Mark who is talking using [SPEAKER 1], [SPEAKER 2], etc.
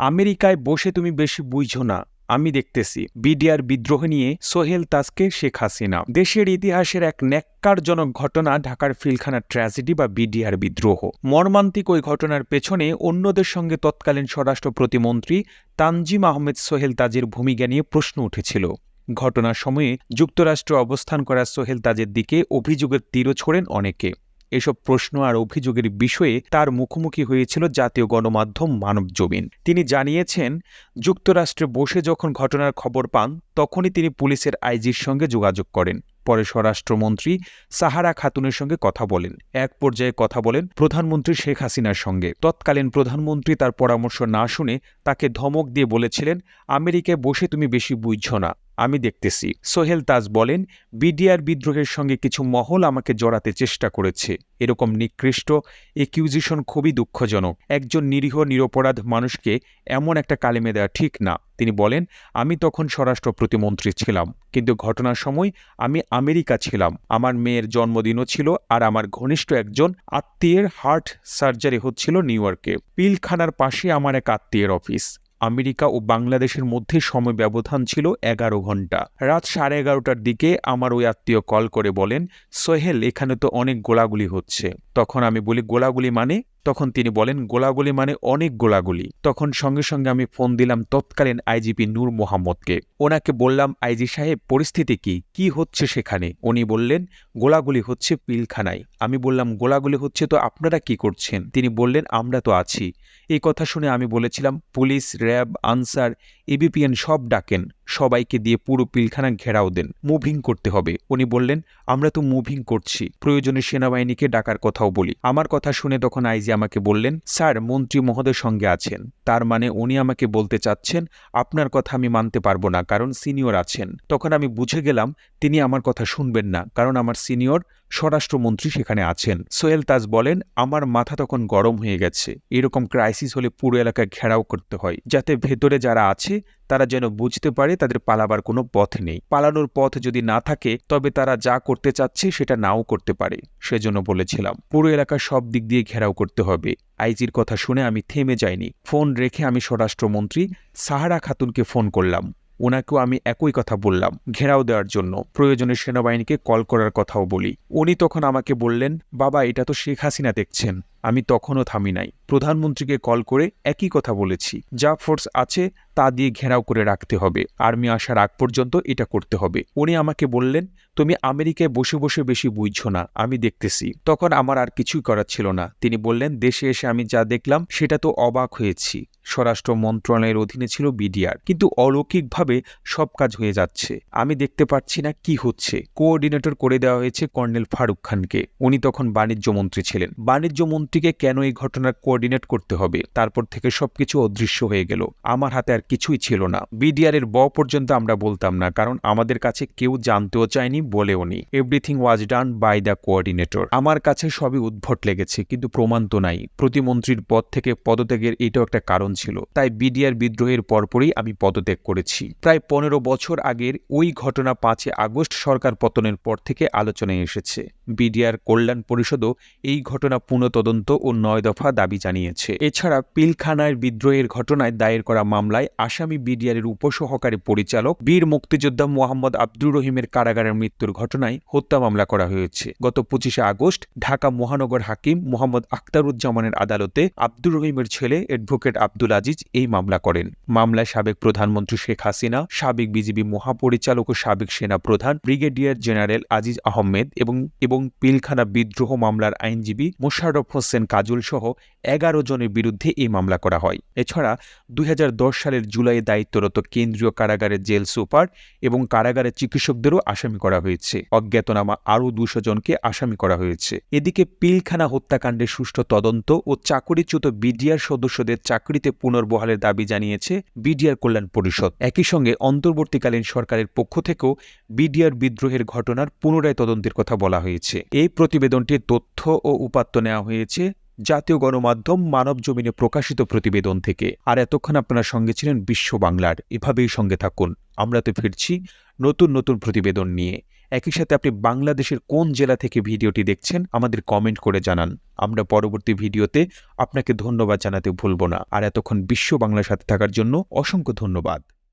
[SPEAKER 1] আমেরিকায় বসে তুমি বেশি বুঝছ না, আমি দেখতেছি। বিডিআর বিদ্রোহ নিয়ে সোহেল তাজকে শেখ হাসিনা। দেশের ইতিহাসের এক ন্যাক্কারজনক ঘটনা ঢাকার ফিলখানা ট্র্যাজেডি বা বিডিআর বিদ্রোহ। মর্মান্তিক ওই ঘটনার পেছনে অন্যদের সঙ্গে তৎকালীন স্বরাষ্ট্র প্রতিমন্ত্রী তানজিম আহমেদ সোহেল তাজের ভূমিকা নিয়ে প্রশ্ন উঠেছিল। ঘটনার সময়ে যুক্তরাষ্ট্রে অবস্থান করা সোহেল তাজের দিকে অভিযোগের তীরও ছোড়েন অনেকে। এসব প্রশ্ন আর অভিযোগের বিষয়ে তার মুখোমুখি হয়েছিল জাতীয় গণমাধ্যম মানব জমিন। তিনি জানিয়েছেন, যুক্তরাষ্ট্রে বসে যখন ঘটনার খবর পান, তখনই তিনি পুলিশের আইজির সঙ্গে যোগাযোগ করেন। পরে স্বরাষ্ট্রমন্ত্রী সাহারা খাতুনের সঙ্গে কথা বলেন। এক পর্যায়ে কথা বলেন প্রধানমন্ত্রী শেখ হাসিনার সঙ্গে। তৎকালীন প্রধানমন্ত্রী তার পরামর্শ না শুনে তাকে ধমক দিয়ে বলেছিলেন, আমেরিকায় বসে তুমি বেশি বুঝছ না, আমি দেখতেছি। সোহেল তাজ বলেন, বিডিআর বিদ্রোহের সঙ্গে কিছু মহল আমাকে জড়াতে চেষ্টা করেছে। এরকম নিকৃষ্ট একিউজিশন খুবই দুঃখজনক। একজন নিরীহ, নিরপরাধ মানুষকে এমন একটা কালিমে দেওয়া ঠিক না। তিনি বলেন, আমি তখন স্বরাষ্ট্র প্রতিমন্ত্রী ছিলাম, কিন্তু ঘটনার সময় আমি আমেরিকা ছিলাম। আমার মেয়ের জন্মদিনও ছিল আর আমার ঘনিষ্ঠ একজন আত্মীয়ের হার্ট সার্জারি হচ্ছিল নিউ ইয়র্কে। পিলখানার পাশে আমার এক আত্মীয়ের অফিস। আমেরিকা ও বাংলাদেশের মধ্যে সময় ব্যবধান ছিল এগারো ঘণ্টা। রাত সাড়ে এগারোটার দিকে আমার ওই আত্মীয় কল করে বলেন, সোহেল, এখানে তো অনেক গোলাগুলি হচ্ছে। তখন আমি বলি, গোলাগুলি মানে? তখন তিনি বলেন, গোলাগুলি মানে অনেক গোলাগুলি। তখন সঙ্গে সঙ্গে আমি ফোন দিলাম তৎকালীন আইজিপি নূর মোহাম্মদকে। ওনাকে বললাম, আইজি সাহেব, পরিস্থিতি কি? কি হচ্ছে সেখানে? উনি বললেন, গোলাগুলি হচ্ছে পিলখানায়। আমি বললাম, গোলাগুলি হচ্ছে তো আপনারা কি করছেন? তিনি বললেন, আমরা তো আছি। এই কথা শুনে আমি বলেছিলাম, পুলিশ, র্যাব, আনসার এবিপিএন সব ডাকেন। সবাইকে দিয়ে পুরো পিলখানা ঘেরাও দেন মুভিং করতে হবে। উনি বললেন, আমরা তো মুভিং করছি, প্রয়োজনে সেনাবাহিনীকে ডাকার কথাও বলি। আমার কথা শুনে তখন আইজি আমাকে বললেন, স্যার, মন্ত্রী মহোদয় সঙ্গে আছেন। তার মানে উনি আমাকে বলতে চাচ্ছেন, আপনার কথা আমি মানতে পারব না, কারণ সিনিয়র আছেন। তখন আমি বুঝে গেলাম, তিনি আমার কথা শুনবেন না, কারণ আমার সিনিয়র স্বরাষ্ট্রমন্ত্রী সেখানে আছেন। সোহেল তাজ বলেন, আমার মাথা তখন গরম হয়ে গেছে। এরকম ক্রাইসিস হলে পুরো এলাকা ঘেরাও করতে হয়। যাতে ভেতরে যারা আছে, তারা যেন বুঝতে পারে তাদের পালাবার কোনো পথ নেই। পালানোর পথ যদি না থাকে, তবে তারা যা করতে চাচ্ছে, সেটা নাও করতে পারে। সেজন্য বলেছিলাম, পুরো এলাকা সব দিক দিয়ে ঘেরাও করতে হবে। আইজির কথা শুনে আমি থেমে যাইনি। ফোন রেখে আমি স্বরাষ্ট্রমন্ত্রী সাহারা খাতুনকে ফোন করলাম। ওনাকেও আমি একই কথা বললাম ঘেরাও দেওয়ার জন্য। প্রয়োজনে সেনাবাহিনীকে কল করার কথাও বলি। উনি তখন আমাকে বললেন, বাবা, এটা তো শেখ হাসিনা দেখছেন। আমি তখনও থামি নাই। প্রধানমন্ত্রীকে কল করে একই কথা বলেছি। যা ফোর্স আছে, তা দিয়ে ঘেরাও করে রাখতে হবে। আর্মি আসার আগ পর্যন্ত এটা করতে হবে। উনি আমাকে বললেন, তুমি আমেরিকায় বসে বসে বেশি বুঝছ না। আমি দেখতেছি। তখন আমার আর কিছুই করার ছিল না। তিনি বললেন, দেশে এসে আমি যা দেখলাম, সেটা তো অবাক হয়েছি। স্বরাষ্ট্র মন্ত্রণালয়ের অধীনে ছিল বিডিআর। কিন্তু অলৌকিকভাবে সব কাজ হয়ে যাচ্ছে। আমি দেখতে পাচ্ছি না কি হচ্ছে। কোঅর্ডিনেটর করে দেওয়া হয়েছে কর্নেল ফারুক খানকে। উনি তখন বাণিজ্য মন্ত্রী ছিলেন। বাণিজ্য মন্ত্রীকে কেন এই ঘটনার কোঅর্ডিনেট করতে হবে? তারপর থেকে সবকিছু অদৃশ্য হয়ে গেল। আমার হাতে আর কিছুই ছিল না। বিডিআর এর ব পর্যন্ত আমরা বলতাম না, কারণ আমাদের কাছে কেউ জানতেও চায়নি, বলেও নি। Everything was done by the coordinator. আমার কাছে সবই উদ্ভট লেগেছে, কিন্তু প্রমাণ তো নাই। প্রতিমন্ত্রীর পদ থেকে পদত্যাগের এটাও একটা কারণ ছিল। তাই বিডিআর বিদ্রোহের পরপরই আমি পদত্যাগ করেছি। প্রায় পনেরো বছর আগের ওই ঘটনা পাঁচে আগস্ট সরকার পতনের পর থেকে আলোচনায় এসেছে। বিডিআর কল্যাণ পরিষদও এই ঘটনা পুনঃতদন্ত ও নয় দফা দাবি জানিয়েছে। এছাড়া পিলখানায় বিদ্রোহের ঘটনায় দায়ের করা মামলায় আসামি বিডিআরের উপসহকারী পরিচালক বীর মুক্তিযোদ্ধা মোহাম্মদ আব্দুর রহিমের কারাগারের মৃত্যুর ঘটনায় হত্যা মামলা করা হয়েছে। গত পঁচিশে আগস্ট ঢাকা মহানগর হাকিম মোহাম্মদ আখতারুজ্জামানের আদালতে আব্দুর রহিমের ছেলে অ্যাডভোকেট আব্দুল আজিজ এই মামলা করেন। মামলায় সাবেক প্রধানমন্ত্রী শেখ হাসিনা, সাবেক বিজিবি মহাপরিচালক ও সাবেক সেনা প্রধান ব্রিগেডিয়ার জেনারেল আজিজ আহমেদ এবং এবং পিলখানা বিদ্রোহ মামলার আইনজীবী মোশাররফ হোসেন কাজল সহ এগারো জনের বিরুদ্ধে এই মামলা করা হয়। এছাড়া দুই হাজার দশ সালের জুলাইয়ে দায়িত্বরত কেন্দ্রীয় কারাগারের জেল সুপার এবং কারাগারের চিকিৎসকদেরও আসামি করা হয়েছে। অজ্ঞাতনামা আরও দুশো জনকে আসামি করা হয়েছে। এদিকে পিলখানা হত্যাকাণ্ডের সুষ্ঠু তদন্ত ও চাকরিচ্যুত বিডিআর সদস্যদের চাকরিতে পুনর্বহালের দাবি জানিয়েছে বিডিআর কল্যাণ পরিষদ। একই সঙ্গে অন্তর্বর্তীকালীন সরকারের পক্ষ থেকেও বিডিআর বিদ্রোহের ঘটনার পুনরায় তদন্তের কথা বলা হয়েছে। এই প্রতিবেদনটির তথ্য ও উপাত্ত নেওয়া হয়েছে জাতীয় গণমাধ্যম মানব জমিনে প্রকাশিত প্রতিবেদন থেকে। আর এতক্ষণ আপনার সঙ্গে ছিলেন বিশ্ব বাংলার। এভাবেই সঙ্গে থাকুন। আমরা তো ফিরছি নতুন নতুন প্রতিবেদন নিয়ে। একই সাথে আপনি বাংলাদেশের কোন জেলা থেকে ভিডিওটি দেখছেন আমাদের কমেন্ট করে জানান। আমরা পরবর্তী ভিডিওতে আপনাকে ধন্যবাদ জানাতে ভুলব না। আর এতক্ষণ বিশ্ব বাংলার সাথে থাকার জন্য অসংখ্য ধন্যবাদ।